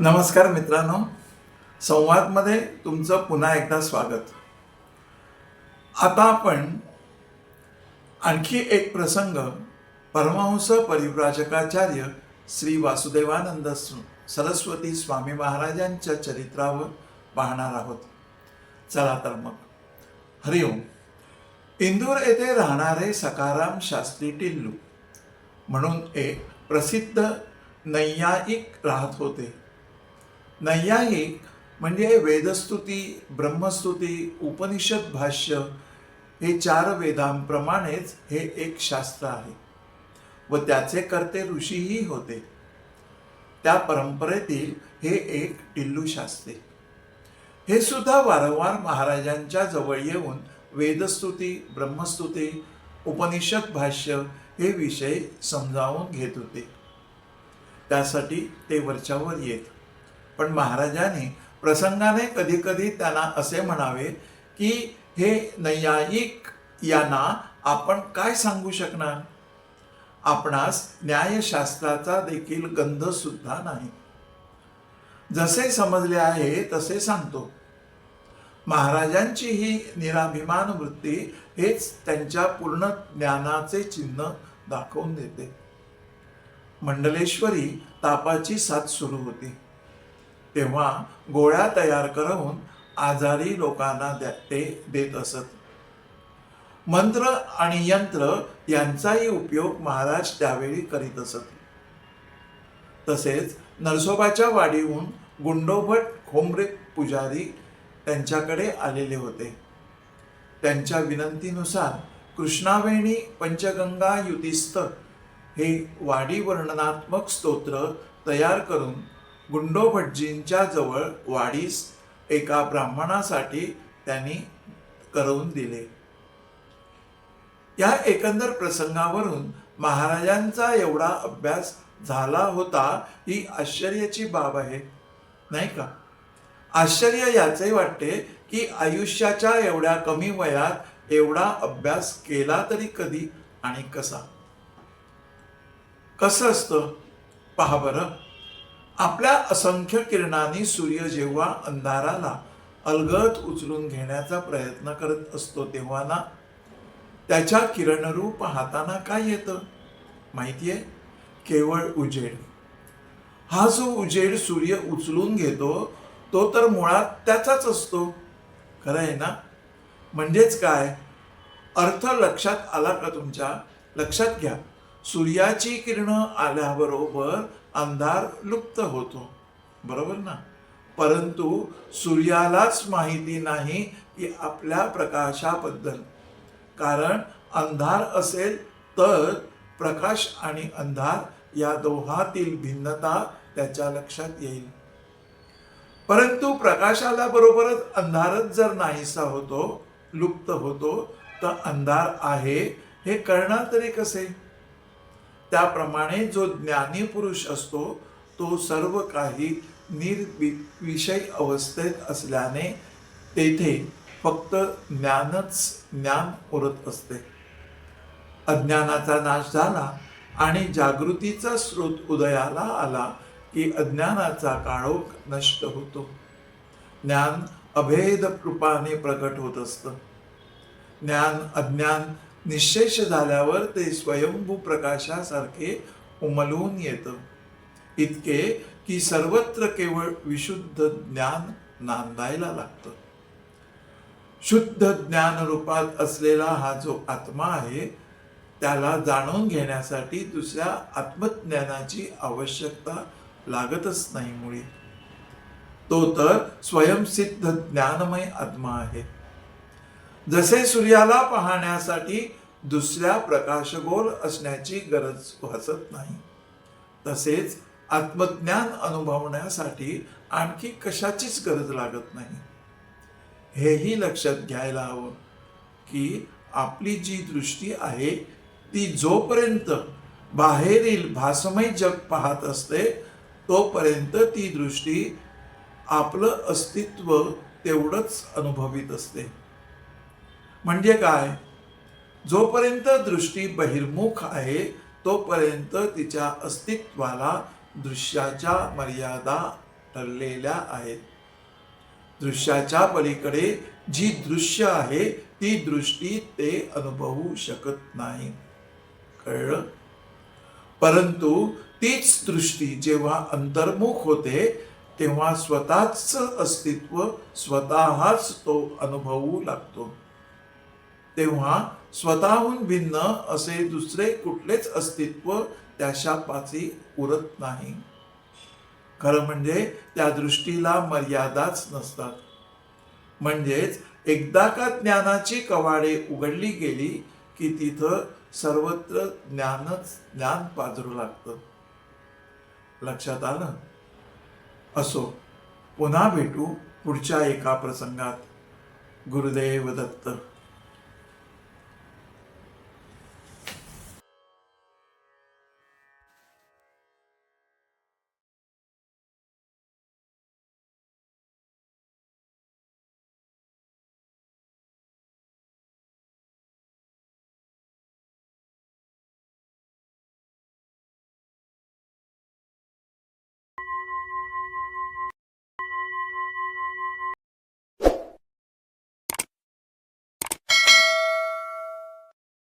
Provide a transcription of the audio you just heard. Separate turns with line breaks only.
नमस्कार मित्रांनो. संवादमध्ये तुमचं पुन्हा एकदा स्वागत. आता आपण आणखी एक प्रसंग परमहंस परिव्राजकाचार्य श्री वासुदेवानंद सरस्वती स्वामी महाराजांच्या चरित्रावर पाहणार आहोत. चला तर मग. हरिओम इंदूर येथे राहणारे सकाराम शास्त्री टिल्लू म्हणून एक प्रसिद्ध नैयायिक राहत होते. नैयायिक म्हणजे वेदस्तुती ब्रह्मस्तुती उपनिषद भाष्य हे चार वेदांप्रमाणेच हे एक शास्त्र आहे व त्याचे कर्ते ऋषीही होते. त्या परंपरेतील हे एक टिल्लू शास्त्री. हे सुद्धा वारंवार महाराजांच्या जवळ येऊन वेदस्तुती ब्रह्मस्तुती उपनिषद भाष्य हे विषय समजावून घेत होते. त्यासाठी ते वरच्यावर येत. पण महाराजांनी प्रसंगाने कधी कधी त्यांना असे म्हणावे की हे नैयायिक यांना आपण काय सांगू शकणार? आपणास न्यायशास्त्राचा देखील गंध सुद्धा नाही. जसे समजले आहे तसे सांगतो. महाराजांची ही निराभिमान वृत्ती हेच त्यांच्या पूर्ण ज्ञानाचे चिन्ह दाखवून देते. मंडलेश्वरी तापाची साथ सुरू होती. तेव्हा गोळ्या तयार करून आजारी लोकांना ते देत असत. मंत्र आणि यंत्र यांचाही उपयोग महाराज त्यावेळी करीत असत. तसेच नरसोबाच्या वाडीहून गुंडोभट खोमरे पुजारी त्यांच्याकडे आलेले होते. त्यांच्या विनंतीनुसार कृष्णावेणी पंचगंगा युतिस्त हे वाडी वर्णनात्मक स्तोत्र तयार करून गुंडोभटजींच्या जवळ वाढीस एका ब्राह्मणासाठी त्यांनी करवून दिले. या एकंदर प्रसंगावरून महाराजांचा एवढा अभ्यास झाला होता ही आश्चर्याची बाब आहे नाही का? आश्चर्य याचे वाटते की आयुष्याच्या एवढ्या कमी वयात एवढा अभ्यास केला तरी कधी आणि कसा? कसं असतं? पहा बरं. आपल्या असंख्य किरणांनी सूर्य जेव्हा अंधाराला अलगत उचलून घेण्याचा प्रयत्न करत असतो तेव्हा ना त्याच्या किरणरूप हाताना काय येतं? माहितीये? केवळ उजेड. हा जो उजेड सूर्य उचलून घेतो तो तर मुळात त्याचाच असतो. खरं आहे ना? म्हणजेच काय? अर्थ लक्षात आला का तुमच्या? लक्षात घ्या. सूर्याची किरणं आल्याबरोबर अंधार लुप्त होतो. बरोबर ना? परंतु सूर्यालाच माहिती नाही की आपल्या प्रकाशाबद्दल. कारण अंधार असेल तर प्रकाश आणि अंधार या दोहातील भिन्नता त्याच्या लक्षात येईल. परंतु प्रकाशाला बरोबरच अंधारच जर नाहीसा होतो लुप्त होतो तर अंधार आहे हे कळणार तरी कसे? त्याप्रमाणे जो ज्ञानी पुरुष असतो तो सर्व काही निर्विषय अवस्थेत असल्याने तेथे फक्त ज्ञानच ज्ञान उरत असते. अज्ञानाचा नाश झाला आणि जागृतीचा स्रोत उदयाला आला की अज्ञानाचा काळोख नष्ट होतो. ज्ञान अभेद रूपाने प्रकट होत असतं. ज्ञान अज्ञान निशेष झाल्यावर ते स्वयंभू प्रकाशासारखे उमलून येतं. इतके की सर्वत्र केवळ विशुद्ध ज्ञान नांदायला लागतं. शुद्ध ज्ञान रूपात असलेला हा जो आत्मा आहे त्याला जाणून घेण्यासाठी दुसऱ्या आत्मज्ञानाची आवश्यकता लागतच नाही मुळी. तो तर स्वयंसिद्ध ज्ञानमय आत्मा आहे. जसे सूर्याला पाहण्यासाठी दुसऱ्या प्रकाशगोल असण्याची गरज भासत नाही. तसेच आत्मज्ञान अनुभवण्यासाठी आणखी कशाचीच गरज लागत नाही. हेही लक्षात घ्यायला हवं की आपली जी दृष्टी आहे ती जोपर्यंत बाहेरील भासमय जग पाहत असते तोपर्यंत ती दृष्टी आपलं अस्तित्व तेवढंच अनुभवित असते. म्हणजे काय? जोपर्यंत दृष्टी बहिर्मुख आहे तोपर्यंत तिच्या अस्तित्वाला दृश्याच्या मर्यादा ठरलेल्या आहेत. दृश्याच्या पलीकडे जी दृश्य आहे ती दृष्टी ते अनुभवू शकत नाही. कळलं? परंतु तीच दृष्टी जेव्हा अंतर्मुख होते तेव्हा स्वतःच अस्तित्व स्वतःच तो अनुभवू लागतो. तेव्हा स्वतःहून भिन्न असे दुसरे कुठलेच अस्तित्व त्याशापासी उरत नाही. खरं म्हणजे त्या दृष्टीला मर्यादाच नसतात. म्हणजेच एकदा का ज्ञानाची कवाडे उघडली गेली की तिथं सर्वत्र ज्ञानच ज्ञान पाजरू लागतं. लक्षात आलं? असो पुन्हा भेटू पुढच्या एका प्रसंगात. गुरुदेव दत्त.